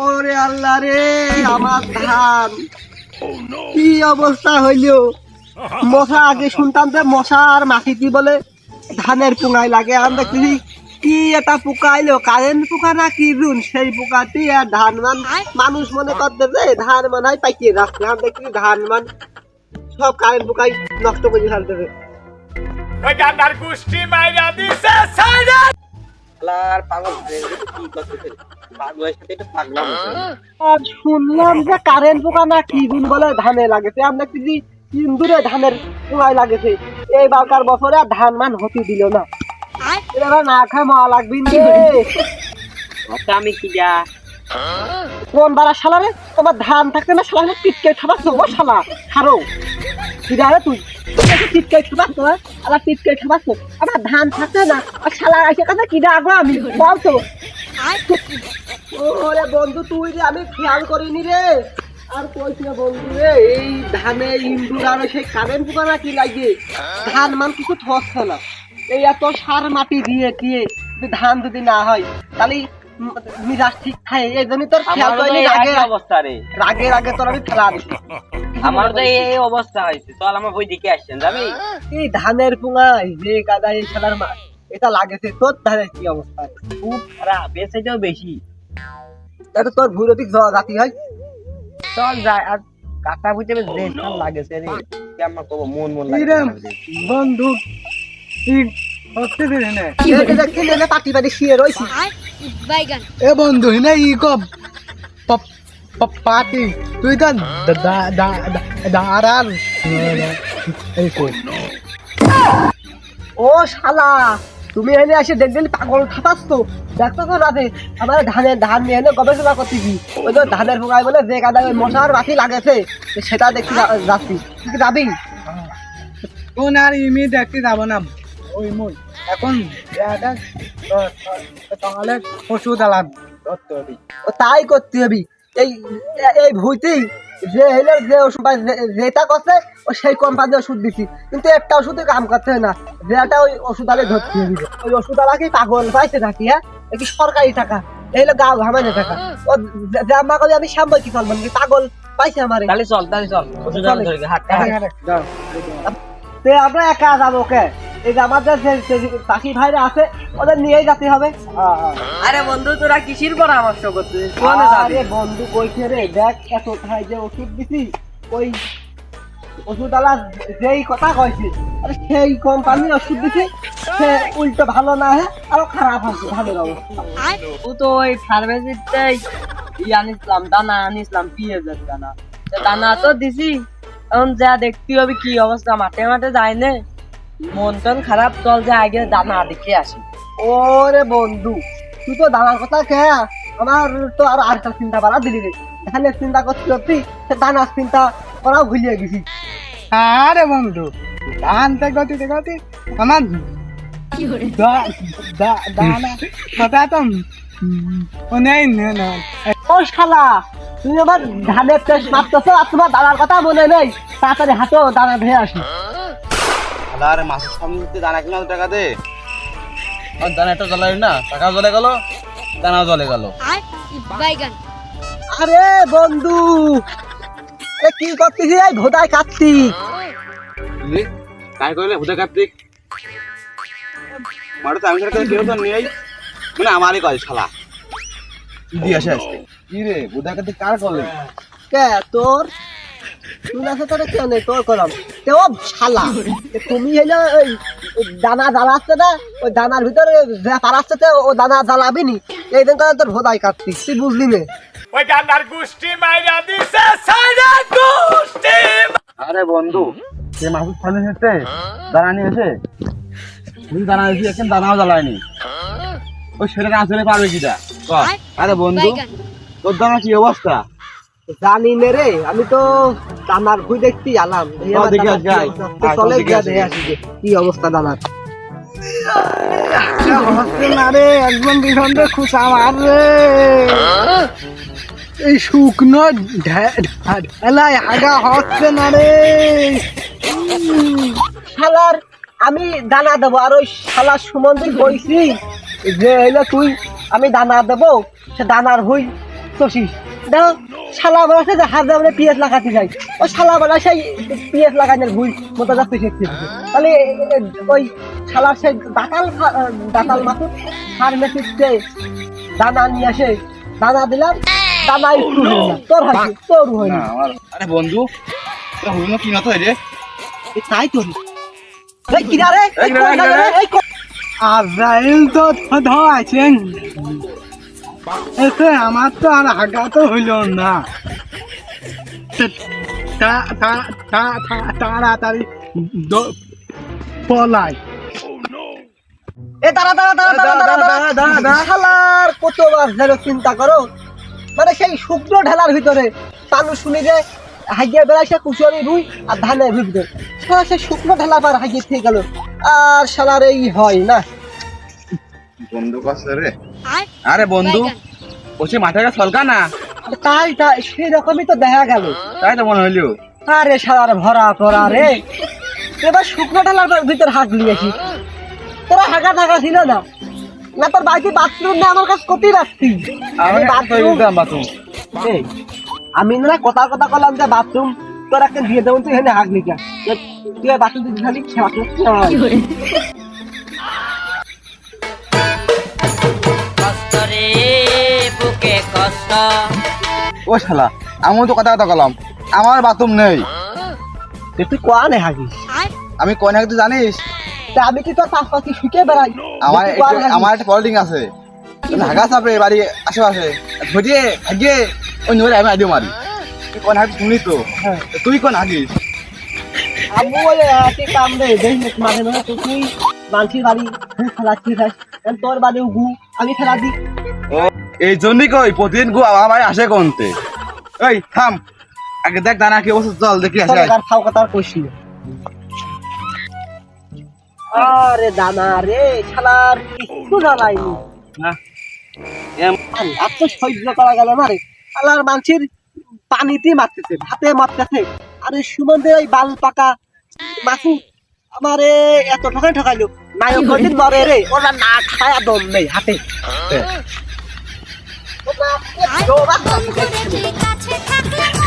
ওরে আল্লাহ রে আমার ধান। কি অবস্থা হইল? মশা আগে শুনতাম যে মশা আর মাছি কি বলে? ধানের পোঙাই লাগে আমি দেখছি কি এটা পোকা কারেন্ট পোকা না কি রুন? সেই পোকাটি আর ধান মান মানুষ মনে করতে যে ধান মান হয় পাইকিয়ে রাখছে আমি দেখছি ধান মান সব কারেন্ট পোকাই নষ্ট করে ফেলতে গুষ্টি মাইরা দিছে সাইরা আর পাগল। কি করতেছে পাগলের সাথে একটু পাগলাম আর শুনলাম যে কারেন্ট পোকা না কি দিন বলে ধানে লাগেছে। আমরা কি ইন্দুরে ধানের পোকায় লাগেছে। এই বারকার বছরে আর ধান মান হতে দিল না। এবার না খায় মা লাগবি আমি কি যা? কোন বারা শালা রে? তোমার ধান থাকতে না শালা টিটকে খাবাস ও শালা। খারো তুই। টিটকে খাবাস তো আবার টিটকে খাবাস আমার ধান থাকতে না আর শালা এসে কথা কি রে আগো আমি বল তো। ওরে বন্ধু তুই রে আমি খেয়াল করিনি রে। আর কইস না বন্ধু রে এই ধানে ইন্দুর আর সেই কারেন্ট পোকা না কি লাগে ধান মান কিছু থসছে না। এই এত সার মাটি দিয়ে দিয়ে ধান যদি না হয় তাহলে মিজাজ ঠিক খায়। এই জন্য তোর খেয়াল তো করিনি এই রাগে একই অবস্থা রে। রাগে আগে তোর আমি খেলা দিছি আমার তো এই এই অবস্থা হয়েছে। চল আমার বই দিকে আসছেন যাবি? এই ধানের পুঙাই যে গাদা এই খেলার এটা লাগেছে। তোর ধানের কি অবস্থা? খুব খারাপ চাইতেও বেশি। এটা তোর ভূরতিক জাতি হয়? চল যাই আর কাটা বুঝতে যে ধান লাগেছে রে। আমার কব মন মন লাগে বন্ধু ঠিক হচ্ছে রে না এটা দেখি নেলে পাটি পাটি শুয়ে রইছি বাইগান। এ বন্ধু না ই কব পাতি তুই তো দাঁড়াল ও শালা তুমি এনে এসে দেখবেন পাগল খাতাস তো দেখতো তো রাতে আমার ধানের ধান নিয়ে এনে গবেষণা করতে কি ওই তো ধানের পোকায় বলে যে কাদা ওই মশার বাতি লাগেছে সেটা দেখতে যাচ্ছি তুই যাবি কোন আর ইমি দেখতে যাব না ওই মই এখন তাহলে পশু দালাম হবে ও তাই করতে হবে এই এই ভুইতেই যে হইল যে ওষুধ যেটা করছে ও সেই কোম্পানি ওষুধ দিছি। কিন্তু একটা ওষুধে কাম করছে না। যেটা ওই ওষুধ আলে ধরতে হবে ওই ওষুধ আলাকে পাগল পাইছে নাকি হ্যাঁ? কি সরকারি টাকা? এই হলো গাও ঘামাইনে টাকা। ও যে আমা করে আমি সামনে কি চলবো নাকি পাগল পাইছে আমারে। তাহলে চল তাহলে চল। ওষুধ ধরে হাত তে আমরা একা যাব ওকে? এই যে আমাদের পাখি ভাইরা আছে ওদের নিয়েই যেতে হবে। আরে বন্ধু তোরা কিসির পরামর্শ করছিস? আরে বন্ধু কইছে রে দেখ এত ভাই যে ওষুধ দিছি ওই ওষুধ যেই কথা কইছে আরে সেই কোম্পানির ওষুধ দিছি সে উল্টো ভালো না হ্যাঁ আরও খারাপ হচ্ছে ধানের অবস্থা। ও তো ওই ফার্মেসিতেই ই আনিছিলাম দানা আনিছিলাম পিঁয়াজের দানা। দানা তো দিছি এখন যা দেখতে হবে কি অবস্থা মাঠে মাঠে যায় না। মন টন খারাপ চল যে আগে দানা দেখে আসি। ওরে বন্ধু তুই তো দানার কথা কে আমার তো আর আরেকটা চিন্তা করা দিলি রে। ধানের চিন্তা করতে করতে সে দানার চিন্তা করাও ভুলিয়ে গেছি। আরে বন্ধু ধানতে গতিতে গতি আমার দানা কথা তো ও নেই না। ও শালা তুমি আমার ধানের টেস্ট মারতেছো আর তোমার দানার কথা মনে নেই। তাড়াতাড়ি হাতেও দানা ধুয়ে আসি। সামনে দিতে দানা কিনা টাকা দে। আর দানাটা জ্বলাই না টাকা জ্বলে গেল দানাও জ্বলে গেল। বাইগান। আরে বন্ধু এ কি করতেছি এই ভোদায় কাটতি রে কাই কইলে? হুদা কার্তিক। মারো তো আমি সেটা কেউ তো নেই। মানে আমারই কয় শালা। দি আসে আজকে। কি রে বুদা কার্তিক কার করলে কে তোর? তুই তোর কেউ নেই তোর কলাম। তে শালা তুমি হইল ওই ওই দানা জ্বালাচ্ছে না? ওই দানার ভিতরে ও দানা জ্বালাবি নি এই দিন তোর তুই বুঝলি নে। ওই ডান্ডার গুষ্টি মাইরা দিছে সাইরা গুষ্টি আরে বন্ধু সে মাসের সামনে এসে দানা নিয়ে এসে তুমি দানা এসে এখন দানাও জ্বালায়নি। ওই সেটা না চলে পারবে কিটা? আরে বন্ধু তোর দানা কি অবস্থা? জানি নে রে আমি তো দানার ভুই দেখতে আলাম। চল। কি অবস্থা। আয়, চলে গিয়া দেখে আসি যে কি অবস্থা দানার? একদম খুশা আমার রে। এই শুকনো ঢেলায় হচ্ছে না রে। শালার আমি দানা দেবো আর ওই শালার সুমন্দি কইছি যে হইল তুই আমি দানা দেবো সে দানার হই দেখতেছিস দেখো শালা বলা যে হাত দাবলে পিএস লাগাতে যাই। ও শালা বলা সেই পিএস লাগানোর ভুল মতো যাচ্ছে শিখতে তাহলে ওই শালার সেই দাতাল দাতাল মাসুদ ফার্মেসিতে দানা নিয়ে আসে। দানা দিলাম দানা একটু হলো না তোর হয়েছে তোর না আরে বন্ধু হইল কি না তো রে তাই তোর। এই কিরা রে? এই কোন জায়গা রে? এই কোন- আজরাইল তো ধোয়াছেন এতে আমার তো আর আগা তো হইল না। তা- তা- তা- তা- তা- তাড়াতাড়ি পলাই। এ কতবার ধরে চিন্তা করো। মানে সেই শুকনো ঢেলার ভিতরে তালু শুনি যে হাগিয়ে বেড়াইছে কুচুয়ারি রুই আর ধানের ভিতরে। শালা সেই শুকনো ঢেলা পার হাগিয়ে থেকে গেল। আর সালার এই হয় না। বন্ধু কাছে রে। আর বন্ধু বাইগান ওসে মাথাটা সলকা না? তাই তাই সেই রকমই তো দেখা গেল। তাই তো মনে হইল। আরে শালার ভরা করা রে। এবার শুকনো ঢেলার ভিতর হাগলি আসি তোরা হাগা থাকা ছিল না। না তোর বাড়িতে বাথরুম না আমার কাছে কতি রাখতি। আমি বাথরুম বাথরুম এই, আমি না কথা কথা কলাম যে বাথরুম তোর একটা দিয়ে দেবো তুই এখানে হাগ নিকা তুই বাথরুম দিতে খালি রে বুকে কষ্ট। ও শালা আমি তো কথা কথা কলাম। আমার বাথরুম নেই। তুই কোয়া নে হাগিস আর আমি কোন তুই জানিস? তা আমি কি তোর পাশ পাশে শুকে বেড়াই আমার তুই কোয়া? আমার একটা পলিটিং আছে। হাগা? চাপে বাড়ি আশেপাশে। ঘটিয়ে হাগিয়ে ওই নইলে আমি আইডিও মারি তুই কোন হাগিস শুনি তো। তুই কোন হাগিস আব্বু বলে একই কাম রে দেখ মাঝে মাঝে তো তুই মানসির বাড়ি খেলাচ্ছিস খাস তোর বাড়ি গু। আমি খেলা দিই এই জন্যই কই প্রতিদিন গু আমার বাড়ি আসে কোনতে? এই থাম। আগে দেখ দানা কি অবস্থা চল দেখি আসে। আর খাও কথা আর কইস না। আরে দানা রে শালার কিছু জানাইনি না। আর তো সহ্য করা গেল না রে। আল্লাহর মানসির পানিতে মারতেছে ভাতে মারতেছে। আরে সুমন্দের এই বাল পাকা মাসু আমারে এত ঠকাই ঠকাইলো। নায়ক মরে রে ওরা না খায়া দম নেই হাতে আর ওরা বন্ধু দেখি কাছে থাকলে